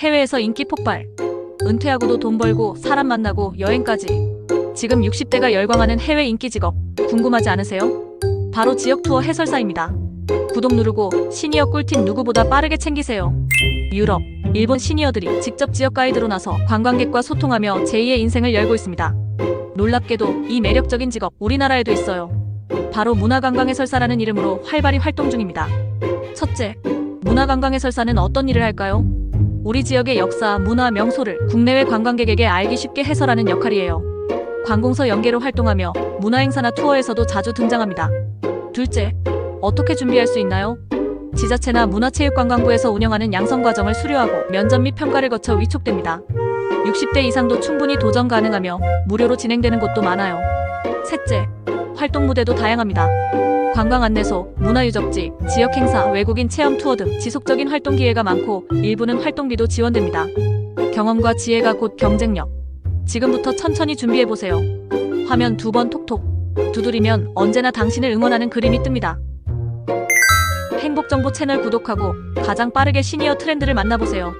해외에서 인기 폭발. 은퇴하고도 돈 벌고 사람 만나고 여행까지. 지금 60대가 열광하는 해외 인기 직업 궁금하지 않으세요? 바로 지역 투어 해설사입니다. 구독 누르고 시니어 꿀팁 누구보다 빠르게 챙기세요. 유럽, 일본 시니어들이 직접 지역 가이드로 나서 관광객과 소통하며 제2의 인생을 열고 있습니다. 놀랍게도 이 매력적인 직업 우리나라에도 있어요. 바로 문화관광 해설사라는 이름으로 활발히 활동 중입니다. 첫째, 문화관광 해설사는 어떤 일을 할까요? 우리 지역의 역사, 문화, 명소를 국내외 관광객에게 알기 쉽게 해설하는 역할이에요. 관공서 연계로 활동하며 문화행사나 투어에서도 자주 등장합니다. 둘째, 어떻게 준비할 수 있나요? 지자체나 문화체육관광부에서 운영하는 양성 과정을 수료하고 면접 및 평가를 거쳐 위촉됩니다. 60대 이상도 충분히 도전 가능하며 무료로 진행되는 곳도 많아요. 셋째, 활동 무대도 다양합니다. 관광 안내소, 문화유적지, 지역 행사, 외국인 체험 투어 등 지속적인 활동 기회가 많고 일부는 활동비도 지원됩니다. 경험과 지혜가 곧 경쟁력. 지금부터 천천히 준비해 보세요. 화면 두 번 톡톡. 두드리면 언제나 당신을 응원하는 그림이 뜹니다. 행복정보 채널 구독하고 가장 빠르게 시니어 트렌드를 만나보세요.